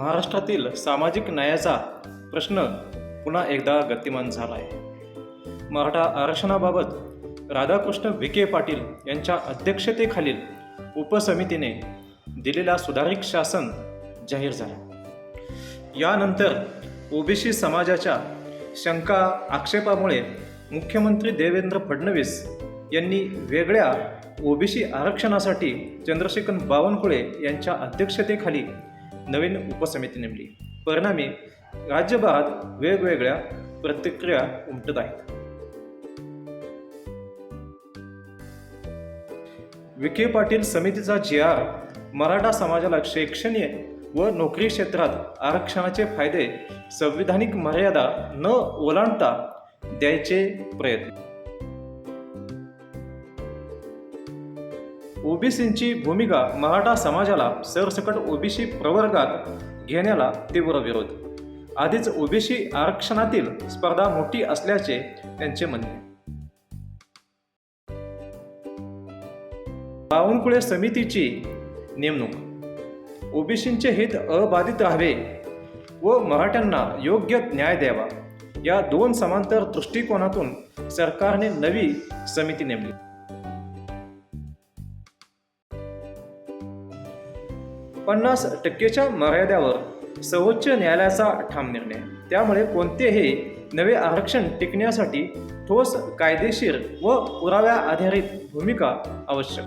महाराष्ट्रातील सामाजिक न्यायाचा प्रश्न पुन्हा एकदा गतिमान झाला आहे मराठा आरक्षणाबाबत राधाकृष्ण विखे पाटील यांच्या अध्यक्षतेखालील उपसमितीने दिलेला सुधारित शासन जाहीर झाला. यानंतर ओबीसी समाजाच्या शंका आक्षेपामुळे मुख्यमंत्री देवेंद्र फडणवीस यांनी वेगळ्या ओबीसी आरक्षणासाठी चंद्रशेखर बावनकुळे यांच्या अध्यक्षतेखाली नवीन उपसमिती नेमली. परिणामी राज्यभरात वेगवेगळ्या प्रतिक्रिया उमटत आहेत. विखे पाटील समितीचा जी आर मराठा समाजाला शैक्षणिक व नोकरी क्षेत्रात आरक्षणाचे फायदे संविधानिक मर्यादा न ओलांडता द्यायचे प्रयत्न ओबीसींची भूमिका मराठा समाजाला सरसकट ओबीसी प्रवर्गात घेण्याला तीव्र विरोध. आधीच ओबीसी आरक्षणातील स्पर्धा मोठी असल्याचे त्यांचे म्हणणे. बावनकुळे समितीची नेमणूक. ओबीसींचे हित अबाधित राहावे व मराठ्यांना योग्य न्याय द्यावा या दोन समांतर दृष्टिकोनातून सरकारने नवी समिती नेमली. पन्नास टक्केच्या मर्याद्यावर सर्वोच्च न्यायालयाचा ठाम निर्णय. त्यामुळे कोणतेही नवे आरक्षण टिकण्यासाठी ठोस कायदेशीर व पुराव्या आधारित भूमिका आवश्यक.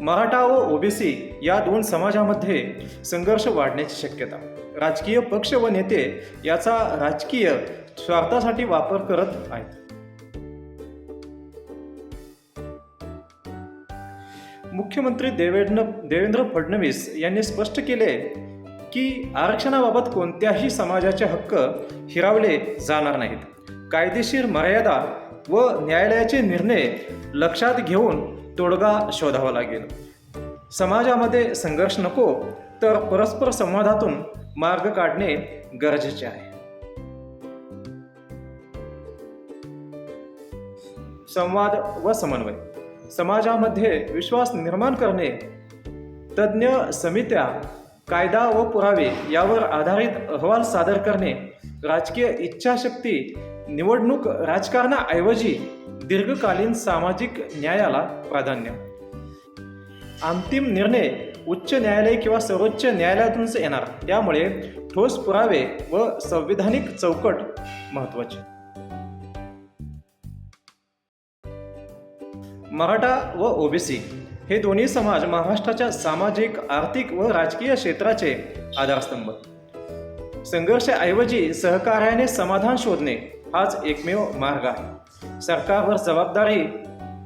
मराठा व ओबीसी या दोन समाजामध्ये संघर्ष वाढण्याची शक्यता. राजकीय पक्ष व नेते याचा राजकीय स्वार्थासाठी वापर करत आहेत. मुख्यमंत्री देवेंद्र देवेंद्र फडणवीस यांनी स्पष्ट केले की आरक्षणाबाबत कोणत्याही समाजाचे हक्क हिरावले जाणार नाहीत. कायदेशीर मर्यादा व न्यायालयाचे निर्णय लक्षात घेऊन तोडगा शोधावा लागेल. समाजामध्ये संघर्ष नको तर परस्पर संवादातून मार्ग काढणे गरजेचे आहे. संवाद व समन्वय. समाजामध्ये विश्वास निर्माण करणे तज्ज्ञ समित्या कायदा व पुरावे यावर आधारित अहवाल सादर करणे राजकीय इच्छाशक्ती निवडणूक राजकारणाऐवजी दीर्घकालीन सामाजिक न्यायाला प्राधान्य. अंतिम निर्णय उच्च न्यायालय किंवा सर्वोच्च न्यायालयातूनच येणार. त्यामुळे ठोस पुरावे व संविधानिक चौकट महत्त्वाचे. मराठा व ओबीसी हे दोन्ही समाज महाराष्ट्राच्या सामाजिक आर्थिक व राजकीय क्षेत्राचे आधारस्तंभ. संघर्षाऐवजी सहकार्याने समाधान शोधणे हाच एकमेव मार्ग आहे. सरकारवर जबाबदारी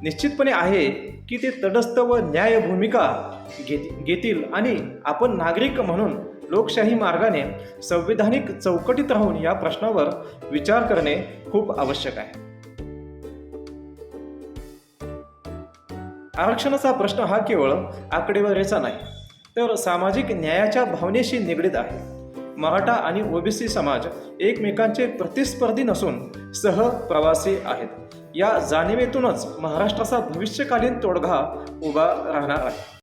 निश्चितपणे आहे की ते तटस्थ व न्याय भूमिका घेत घेतील आणि आपण नागरिक म्हणून लोकशाही मार्गाने संविधानिक चौकटीत राहून या प्रश्नावर विचार करणे खूप आवश्यक आहे. आरक्षणाचा प्रश्न हा केवळ आकडेवारीचा नाही तर सामाजिक न्यायाच्या भावनेशी निगडीत आहे. मराठा आणि ओबीसी समाज एकमेकांचे प्रतिस्पर्धी नसून सहप्रवासी आहेत. या जाणिवेतूनच महाराष्ट्राचा भविष्यकालीन तोडगा उभा राहणार आहे.